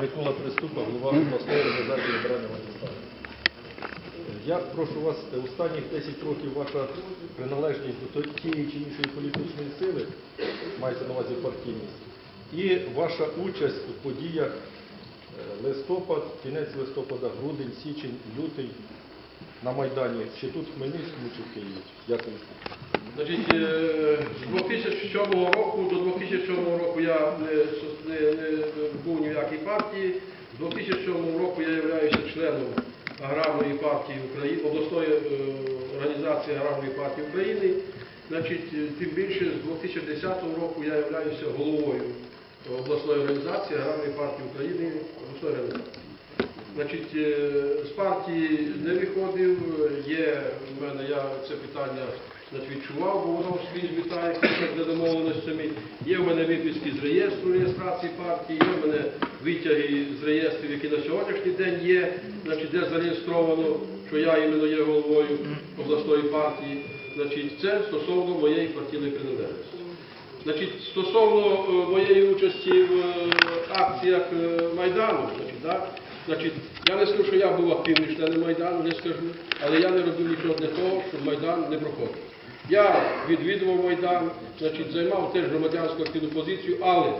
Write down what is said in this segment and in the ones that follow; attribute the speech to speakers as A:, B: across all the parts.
A: Микола Приступа, голова обласної організації ліберального Владислава. Я прошу вас, е, останніх 10 років ваша приналежність до тієї чи іншої політичної сили, мається на увазі партійність, і ваша участь у подіях е, листопад, кінець листопада, грудень, січень, лютий на Майдані, чи тут в Хмельницькому, чи в Києві. Дякую.
B: Значить, е, з 2007 року до 2007 року я не, не, не був ні в якій партії. З 2007 року я являюся членом аграрної партії України, обласної е, організації аграрної партії України. Значить, е, тим більше з 2010 року я являюся головою обласної організації аграрної партії України, обласної організації. Значить, е, з партії не виходив, є в мене, я це питання значить, відчував, бо воно скрізь вітає за домовленостями. Є в мене виписки з реєстру реєстрації партії, є в мене витяги з реєстрів, які на сьогоднішній день є, значить, де зареєстровано, що я іменно є головою обласної партії. Значить, це стосовно моєї партійної приналежності. Значить, стосовно е, моєї участі в е, акціях Майдану, значить, да? Значить, я не скажу, що я був активним членом Майдану, не скажу, але я не робив нічого для того, щоб Майдан не проходив. Я відвідував Майдан, значить, займав теж громадянську активну позицію, але,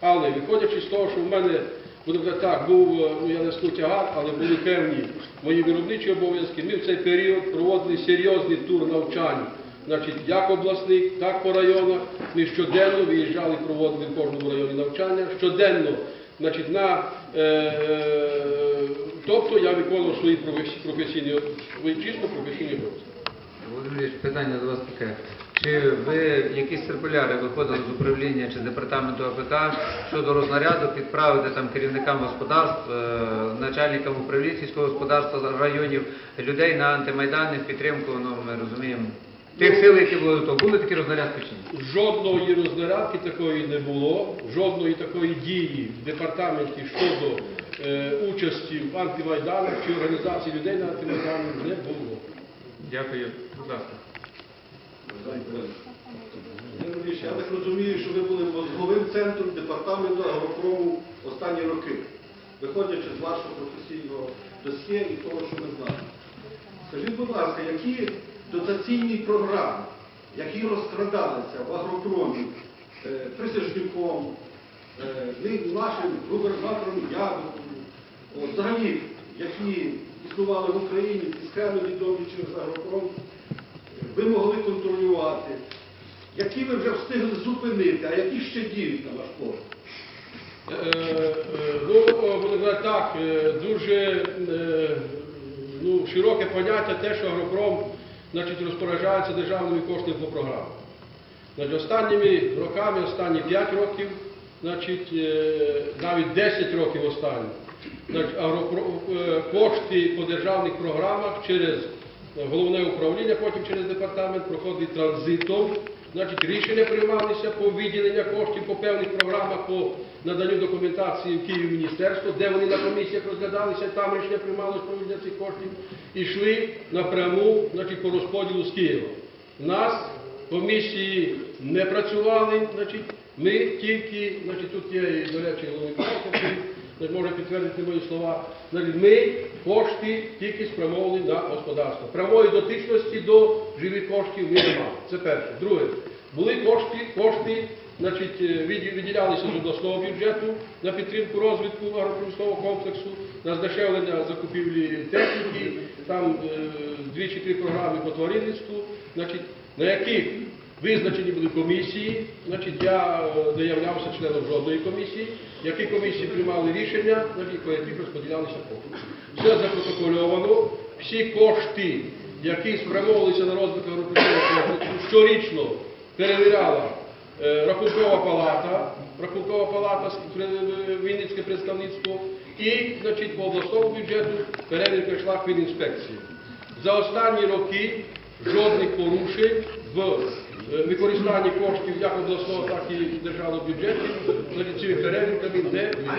B: але виходячи з того, що в мене, казати так, був, е, ну я не скажу тягар, але були певні мої виробничі обов'язки, ми в цей період проводили серйозний тур навчань Значить, як обласник, так по районах. Ми щоденно виїжджали, проводили в кожному районі навчання. Щоденно, значить, на, е, тобто я виконував свої професі- професійні, чисто професійні обов'язки.
C: Володимир Ілліч, питання до вас таке. Чи ви якісь циркуляри виходили з управління чи з департаменту АПК щодо рознарядок відправити там керівникам господарств, е, начальникам управлінь сільського господарства районів людей на антимайдани підтримку, ну ми розуміємо, тих сил, які були до того. Були такі рознарядки чи ні?
B: Жодної рознарядки такої не було, жодної такої дії в департаменті щодо е, участі в антимайданах чи організації людей на антимайданах не було.
C: Дякую. Будь ласка.
D: Я так розумію, що ви були мозговим центром департаменту агропрому останні роки, виходячи з вашого професійного досьє і того, що ми знаємо. Скажіть, будь ласка, які дотаційні програми, які розкрадалися в агропромі е, Присяжнюком, е, нашим губернатором Ябоком, взагалі, які існували в Україні, схеми відомі через агропром, ви могли контролювати, які ви вже встигли зупинити, а які ще діють на ваш погляд?
B: Е, е, Ну, буду так, е, дуже ну, широке поняття те, що агропром значить, розпоряджаються державними коштами по програмам. Значить, останніми роками, останні 5 років, значить, е, навіть 10 років останні, е, кошти по державних програмах через головне управління, потім через департамент проходить транзитом. Значить, рішення приймалися по виділення коштів по певних програмах, по наданню документації в Київ міністерство, де вони на комісіях розглядалися, там рішення приймалося про виділення цих коштів, і йшли напряму значить, по розподілу з Києва. Нас комісії не працювали, значить, ми тільки, значить, тут є, до речі, головний який може підтвердити мої слова, ми кошти тільки спрямовували на господарство. Прямої дотичності до живих коштів ми не мали. Це перше. Друге, були кошти, кошти значить, е, виділялися з обласного бюджету на підтримку розвитку агропромислового комплексу, на здешевлення закупівлі техніки, там е, дві чи три програми по тваринництву, значить, на яких визначені були комісії, значить, я не являвся членом жодної комісії, які комісії приймали рішення, значить, по яких розподілялися кошти. Все запротокольовано, всі кошти, які спрямовувалися на розвиток агропромислового комплексу, щорічно перевіряла Е, Рахункова палата, Рахункова палата, е, Вінницьке представництво. І значить, по обласному бюджету перевірка йшла Фінінспекції. За останні роки жодних порушень в використанні коштів як обласного, так і державного бюджету значить, цими перевірками не було.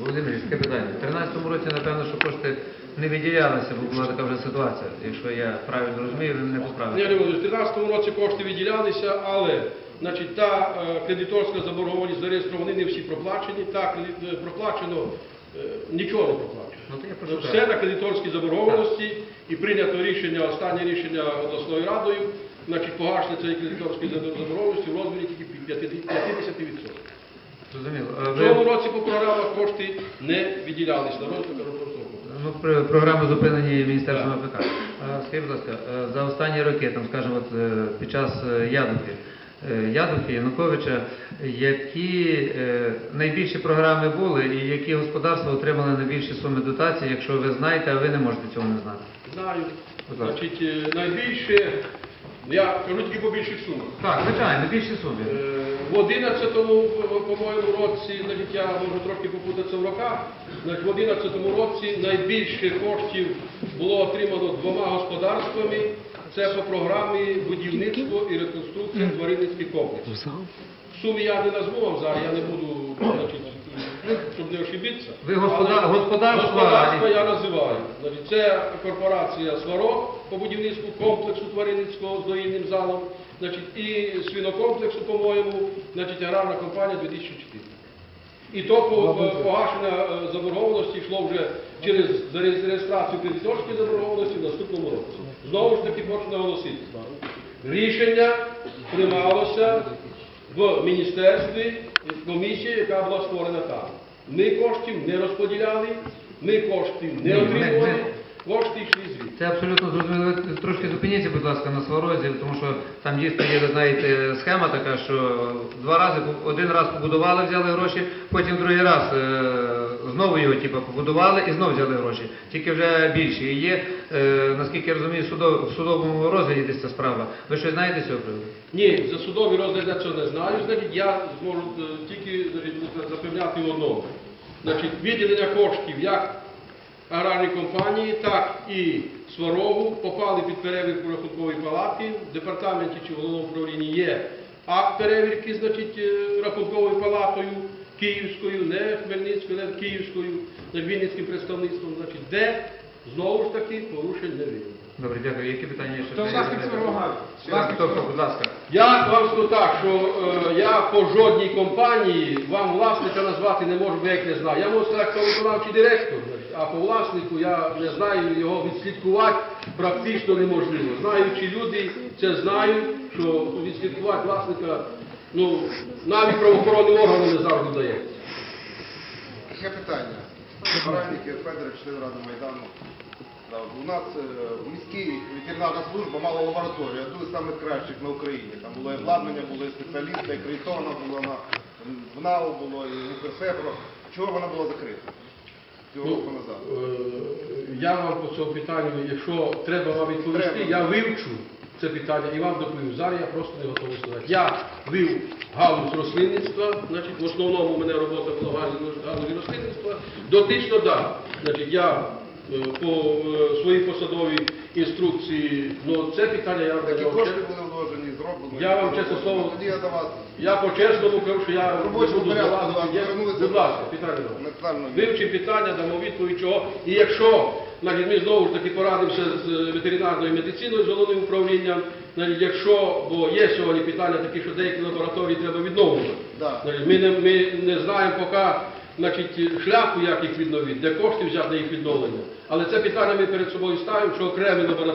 C: Володимир, таке питання. У 2013 році, напевно, що кошти не виділялися, бо була така вже ситуація. Якщо я правильно розумію, ви мене
B: Ні,
C: поправите.
B: Леонід, у 2013 році кошти виділялися, але значить, та е, кредиторська заборгованість зареєстровані, не всі проплачені, та кредит- е, проплачено, е, нічого не проплачено.
C: Ну, то я прошу
B: Все на кредиторській заборгованості і прийнято рішення, останнє рішення обласною радою, значить, погашення цієї кредиторської заборгованості в розмірі тільки 50%.
C: Зрозуміло.
B: В цьому році по програмах кошти не виділялись на розвиток
C: ну, програми зупинені Міністерством АПК. Скажіть, будь ласка, е, за останні роки, там, скажімо, от, е, під час е, Ядухи, Ядухи, Януковича, які найбільші програми були і які господарства отримали найбільші суми дотацій, якщо ви знаєте, а ви не можете цього не знати?
B: Знаю. Значить, е, найбільше, я кажу тільки по більших сумах.
C: Так, звичайно, найбільші суми.
B: Е, В 11-му, по-моєму, році, значить, я можу трошки попутатися в роках, значить, в 11-му році найбільше коштів було отримано двома господарствами. Це по програмі будівництво і реконструкція тваринницьких комплексів. Суми я не назву вам зараз, я не буду, значить, щоб не ошибитися.
C: Ви господа-
B: Але
C: господарства-
B: Господарства я називаю. Це корпорація Сварог по будівництву комплексу тваринницького з доїльним залом, значить, і свинокомплексу, по-моєму, значить, аграрна компанія 2004. І то погашення е, заборгованості йшло вже через реєстрацію кредиторської заборгованості в наступному році. Знову ж таки хочу наголосити. Рішення приймалося в міністерстві комісії, яка була створена там. Ми коштів не розподіляли, ми коштів не
C: Ні,
B: отримували,
C: ми-
B: кошти йшли звідти.
C: Це абсолютно зрозуміло. Ви Трошки зупиніться, будь ласка, на сварозі, тому що там дійсно є, ви знаєте, схема така, що два рази, один раз побудували, взяли гроші, потім другий раз е, знову його типу, побудували і знову взяли гроші. Тільки вже більше. Є, е, наскільки я розумію, судов, в судовому розгляді десь ця справа. Ви щось знаєте цього приводу?
B: Ні, за судовий розгляд я цього не знаю. Значить, я зможу е, тільки значить, запевняти одному. Значить, виділення коштів як аграрній компанії, так і Сварогу попали під перевірку рахункової палати. В департаменті чи в головному управлінні є акт перевірки, значить, е, рахунковою палатою Київською, не Хмельницькою, не Київською, не Вінницьким представництвом, значить, де знову ж таки порушень не виявлено.
C: Добре, дякую. Які питання є ще?
E: Хто власник
C: раз, хто, хто, будь ласка.
B: Я вам скажу так, що е, я по жодній компанії вам власника назвати не можу, бо я як не знаю. Я можу сказати, хто виконавчий директор, значить, а по власнику я не знаю, його відслідкувати практично неможливо. Знаючи люди це знають, що відслідкувати власника, ну, навіть правоохоронним органам не завжди вдається.
F: Є питання. Баральник Федорович, член Ради Майдану. У нас е, в міській ветеринарна служба мала лабораторію, одну з самих кращих на Україні. Там було і обладнання, були спеціалісти, акредитована була на ВНАУ було, і Укрсепро. Чого вона була закрита? Цього
B: Ну,
F: року назад.
B: е, Я вам по цьому питанню, якщо треба вам відповісти,
F: Треба.
B: я вивчу це питання і вам доповів. Зараз я просто не готовий сказати. Я вів галузь рослинництва, значить, в основному у мене робота була галузі рослинництва. Дотично, да. Значить, я по е, своїй посадовій інструкції, ну це питання я
F: Такі
B: вам
F: кошти були вложені, зроблені.
B: Я вам чесне слово-
F: Тоді я
B: по-чесному кажу, що я не
F: робочому
B: буду
F: порядку звернулися.
B: Будь ласка, питання. до вас. Вивчимо питання, дамо відповідь чого. І якщо значить, ми знову ж таки порадимося з е, ветеринарною медициною, з головним управлінням, значить, якщо, бо є сьогодні питання такі, що деякі лабораторії треба відновлювати.
F: Да.
B: Значить, ми, не, ми не знаємо поки значить, шляху, як їх відновити, де кошти взяти на їх відновлення. Але це питання ми перед собою ставимо, що окремі лабораторії